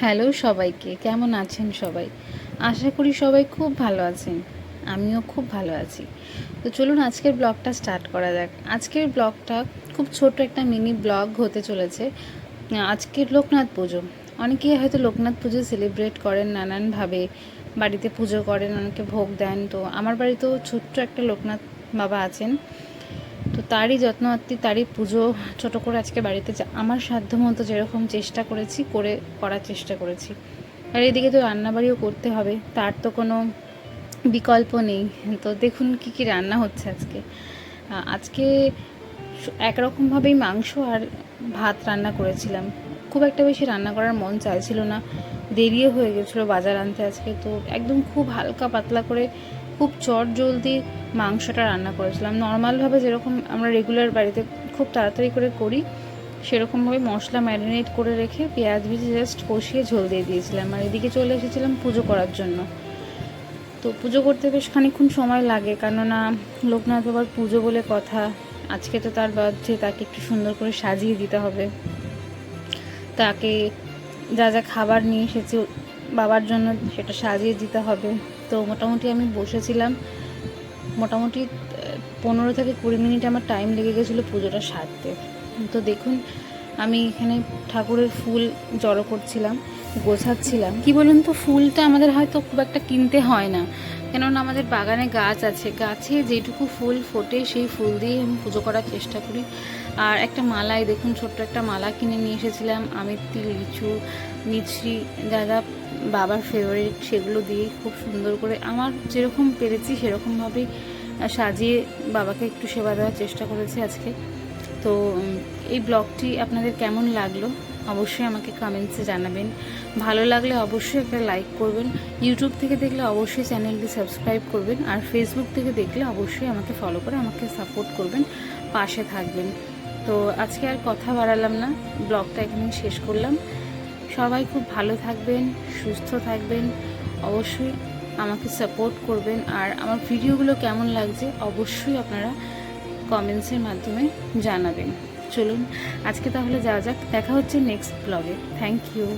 Hello সবাইকে, কেমন আছেন সবাই? আশা করি সবাই খুব ভালো আছেন, আমিও খুব ভালো আছি। তো চলুন আজকের ব্লগটা স্টার্ট করা যাক। আজকের ব্লগটা খুব ছোট একটা মিনি ব্লগ হতে চলেছে। আজকের লোকনাথ পুজো। অনেকেই হয়তো লোকনাথ পুজো সেলিব্রেট করেন নানানভাবে, বাড়িতে পুজো করেন, অনেকে ভোগ দেন। তো আমার বাড়িতেও ছোট্ট একটা লোকনাথ বাবা আছেন। তো তারই যত্নআত্তি তারই পুজো ছোট করে আজকে বাড়িতে আমার সাধ্য মতো যেরকম চেষ্টা করেছি, করে করার চেষ্টা করেছি। আর এদিকে তো রান্নাবাড়িও করতে হবে, তার তো কোনো বিকল্প নেই। তো দেখুন কি কি রান্না হচ্ছে আজকে। আজকে একরকমভাবেই মাংস আর ভাত রান্না করেছিলাম। খুব একটা বেশি রান্না করার মন চাইছিল না। দেরিও হয়ে গেছিল বাজার আনতে আজকে, তো একদম খুব হালকা পাতলা করে খুব চট জলদি মাংসটা রান্না করেছিলাম। নর্মালভাবে যেরকম আমরা রেগুলার বাড়িতে খুব তাড়াতাড়ি করে করি, সেরকমভাবে মশলা ম্যারিনেট করে রেখে পেঁয়াজ ভিজে জাস্ট কষিয়ে ঝোল দিয়ে দিয়েছিলাম। আর এদিকে চলে এসেছিলাম পুজো করার জন্য। তো পুজো করতে বেশ খানিক্ষণ সময় লাগে, কেননা লোকনাথ বাবার পুজো বলে কথা, আজকে তো তার বার্থডে, তাকে একটু সুন্দর করে সাজিয়ে দিতে হবে। তাকে যা যা খাবার নিয়ে এসেছি বাবার জন্য সেটা সাজিয়ে দিতে হবে। তো মোটামুটি আমি বসেছিলাম। মোটামুটি পনেরো থেকে কুড়ি মিনিট আমার টাইম লেগে গেছিল পুজোটা সারতে। তো দেখুন আমি এখানে ঠাকুরের ফুল জড়ো করছিলাম, গোছাচ্ছিলাম। কি বলুন তো, ফুলটা আমাদের হয়তো খুব একটা কিনতে হয় না। কেননা আমাদের বাগানে গাছ আছে, গাছে যেটুকু ফুল ফোটে সেই ফুল দিয়ে আমি পুজো করার চেষ্টা করি। আর একটা মালাই দেখুন, ছোট্ট একটা মালা কিনে নিয়ে এসেছিলাম আমের লিচু, মিছরি, যা যা বাবার ফেভারিট সেগুলো দিয়ে খুব সুন্দর করে আমার যেরকম পেরেছি সেরকমভাবেই সাজিয়ে বাবাকে একটু সেবা দেওয়ার চেষ্টা করেছি আজকে। তো এই ব্লগটি আপনাদের কেমন লাগল? অবশ্যই আমাকে কমেন্টসে জানাবেন। ভালো লাগলে অবশ্যই একটা লাইক করবেন। ইউটিউব থেকে দেখলে অবশ্যই চ্যানেলটি সাবস্ক্রাইব করবেন। আর ফেসবুক থেকে দেখলে অবশ্যই আমাকে ফলো করে আমাকে সাপোর্ট করবেন। পাশে থাকবেন। তো, আজকে আর কথা বাড়ালাম না। ব্লগটা এখানেই শেষ করলাম। সবাই খুব ভালো থাকবেন, সুস্থ থাকবেন। অবশ্যই আমাকে সাপোর্ট করবেন। আর আমার ভিডিওগুলো কেমন লাগছে? অবশ্যই আপনারা কমেন্টসের মাধ্যমে জানাবেন। চলুন আজকে তাহলে যাওয়া যাক। দেখা হচ্ছে নেক্সট ব্লগে থ্যাংক ইউ